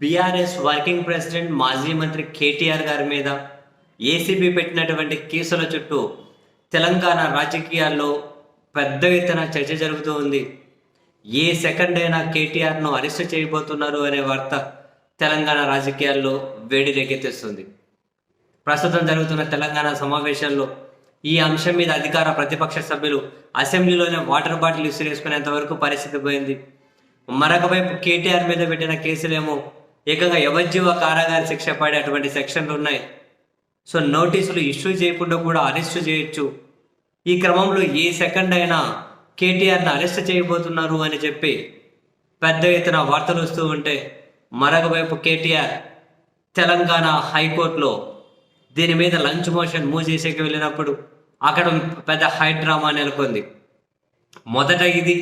BRS working president మాజీ మంత్రి కేటీఆర్ గారి మీద ఏసీబీ పెట్టినటువంటి కేసుల చుట్టూ తెలంగాణ రాజకీయాల్లో పెద్ద ఎత్తున చర్చ జరుగుతూ ఉంది. ఏ సెకండ్ అయినా కేటీఆర్ను అరెస్ట్ చేయబోతున్నారు అనే వార్త తెలంగాణ రాజకీయాల్లో వేడి రేకెత్తిస్తుంది. ప్రస్తుతం జరుగుతున్న తెలంగాణ సమావేశాల్లో ఈ అంశం మీద అధికార ప్రతిపక్ష సభ్యులు అసెంబ్లీలోనే వాటర్ బాటిల్ ఇసురేసుకునేంత వరకు పరిస్థితి పోయింది. మరొక వైపు కేటీఆర్ మీద పెట్టిన కేసులేమో ఏకంగా యవజ్జీవ కారాగార శిక్ష పడేటువంటి సెక్షన్లు ఉన్నాయి. సో నోటీసులు ఇష్యూ చేయకుండా కూడా అరెస్ట్ చేయొచ్చు. ఈ క్రమంలో ఏ సెకండ్ అయినా కేటీఆర్ని అరెస్ట్ చేయబోతున్నారు అని చెప్పి పెద్ద ఎత్తున వార్తలు వస్తూ ఉంటే మరొక వైపు కేటీఆర్ తెలంగాణ హైకోర్టులో దీని మీద లంచ్ మోషన్ మూవ్ చేసేకి వెళ్ళినప్పుడు అక్కడ పెద్ద హై డ్రామా నెలకొంది. మొదట ఇది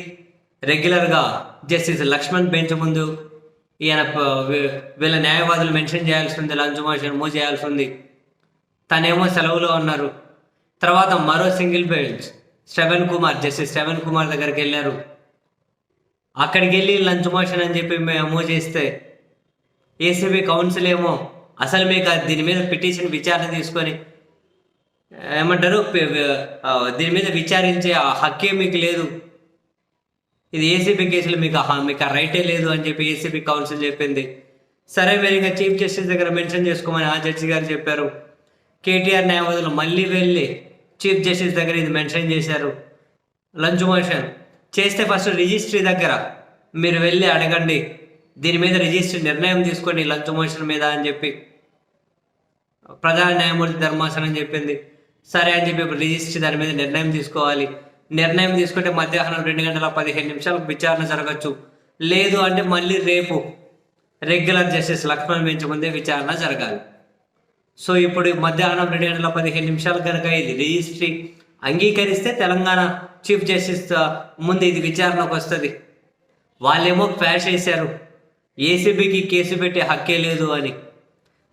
రెగ్యులర్గా జస్టిస్ లక్ష్మణ్ బెంచ్ ముందు ఈయన వీళ్ళ న్యాయవాదులు మెన్షన్ చేయాల్సి ఉంది లంచ్ మోషన్ మూవ్ చేయాల్సి ఉంది తనేమో సెలవులో ఉన్నారు. తర్వాత మరో single bench Shravan Kumar justice Shravan Kumar దగ్గరికి వెళ్ళారు. అక్కడికి వెళ్ళి లంచ్ మోషన్ అని చెప్పి మేము చేస్తే ఏసీబీ కౌన్సిల్ ఏమో అసలు మీకు దీని మీద పిటిషన్ విచారణ తీసుకొని ఏమంటారు దీని మీద విచారించే ఆ హక్కే మీకు లేదు. ఇది ఏసీబీ కేసులు మీకు మీకు ఆ రైటే లేదు అని చెప్పి ఏసీబీ కౌన్సిల్ చెప్పింది. సరే మీరు ఇంకా చీఫ్ జస్టిస్ దగ్గర మెన్షన్ చేసుకోమని ఆ జడ్జి గారు చెప్పారు. కేటీఆర్ న్యాయవాదులు మళ్ళీ వెళ్ళి చీఫ్ జస్టిస్ దగ్గర ఇది మెన్షన్ చేశారు. Lunch motion. చేస్తే ఫస్ట్ రిజిస్ట్రీ దగ్గర మీరు వెళ్ళి అడగండి. దీని మీద రిజిస్ట్రీ నిర్ణయం తీసుకోండి లంచ్ మోషన్ మీద అని చెప్పి. ప్రధాన న్యాయమూర్తి ధర్మాసనం చెప్పింది. సరే అని చెప్పి ఇప్పుడు రిజిస్ట్రీ దాని మీద నిర్ణయం తీసుకోవాలి. నిర్ణయం తీసుకుంటే మధ్యాహ్నం రెండు గంటల పదిహేను నిమిషాలకు విచారణ జరగచ్చు. లేదు అంటే మళ్ళీ రేపు రెగ్యులర్ జస్టిస్ లక్ష్మణ్ బెంచ్ ముందే విచారణ జరగాలి. సో ఇప్పుడు మధ్యాహ్నం రెండు గంటల పదిహేను నిమిషాలు కనుక ఇది రిజిస్ట్రీ అంగీకరిస్తే తెలంగాణ చీఫ్ జస్టిస్ ముందు ఇది విచారణకు వస్తుంది. వాళ్ళేమో క్వాష్ చేశారు. ఏసీబీకి కేసు పెట్టే హక్కే లేదు అని.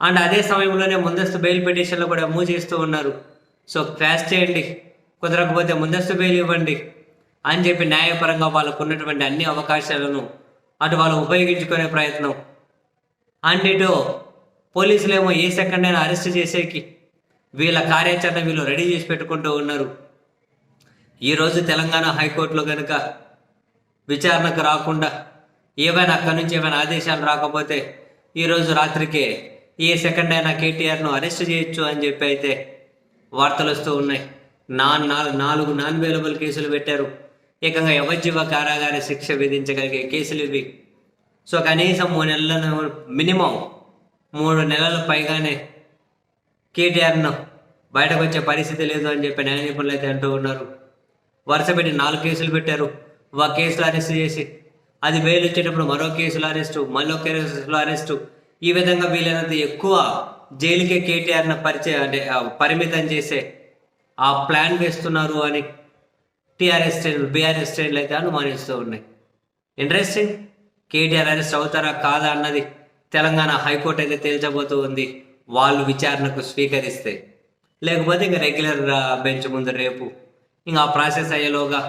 అండ్ అదే సమయంలోనే ముందస్తు బెయిల్ పిటిషన్లు కూడా మూవ్ చేస్తూ ఉన్నారు. సో క్వాష్ చేయండి. కుదరకపోతే ముందస్తు బెయిల్ ఇవ్వండి అని చెప్పి న్యాయపరంగా వాళ్ళకు ఉన్నటువంటి అన్ని అవకాశాలను అటు వాళ్ళు ఉపయోగించుకునే ప్రయత్నం. అండ్ ఇటు పోలీసులేమో ఏ సెకండ్ అయినా అరెస్ట్ చేసేకి వీళ్ళ కార్యాచరణ వీళ్ళు రెడీ చేసి పెట్టుకుంటూ ఉన్నారు. ఈరోజు తెలంగాణ హైకోర్టులో కనుక విచారణకు రాకుండా ఏమైనా అక్కడి నుంచి ఏమైనా ఆదేశాలు రాకపోతే ఈరోజు రాత్రికే ఏ సెకండ్ అయినా కేటీఆర్ను అరెస్ట్ చేయొచ్చు అని చెప్పి అయితే వార్తలు వస్తూ ఉన్నాయి. నా నాలుగు నాలుగు నాన్ వేలబుల్ కేసులు పెట్టారు. ఏకంగా యవజ్జీవ కారాగార శిక్ష విధించగలిగే కేసులు ఇవి. సో కనీసం మూడు నెలల మినిమం మూడు నెలల పైగానే కేటీఆర్ను బయటకు వచ్చే పరిస్థితి లేదు అని చెప్పి న్యాయ నిపుణులు అయితే అంటూ ఉన్నారు. వరుస పెట్టి నాలుగు కేసులు పెట్టారు. ఒక కేసులో అరెస్ట్ చేసి అది బెయిల్ వచ్చేటప్పుడు మరో కేసులో అరెస్టు మరో కేసులో అరెస్టు. ఈ విధంగా వీలైనంత ఎక్కువ జైలుకే కేటీఆర్ను పరిచయం అంటే పరిమితం చేసే ఆ ప్లాన్ వేస్తున్నారు అని టీఆర్ఎస్ శ్రేణులు బీఆర్ఎస్ శ్రేణులు అయితే అనుమానిస్తూ ఉన్నాయి. ఇంట్రెస్టింగ్ కేటీఆర్ అరెస్ట్ అవుతారా కాదా అన్నది తెలంగాణ హైకోర్టు అయితే తేల్చబోతూ ఉంది. వాళ్ళు విచారణకు స్వీకరిస్తే. లేకపోతే ఇంకా రెగ్యులర్ బెంచ్ ముందు రేపు ఇంకా ఆ ప్రాసెస్ అయ్యేలోగా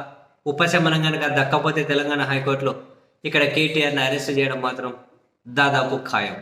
ఉపశమనం కనుక దక్కపోతే తెలంగాణ హైకోర్టులో ఇక్కడ కేటీఆర్ని అరెస్ట్ చేయడం మాత్రం దాదాపు ఖాయం.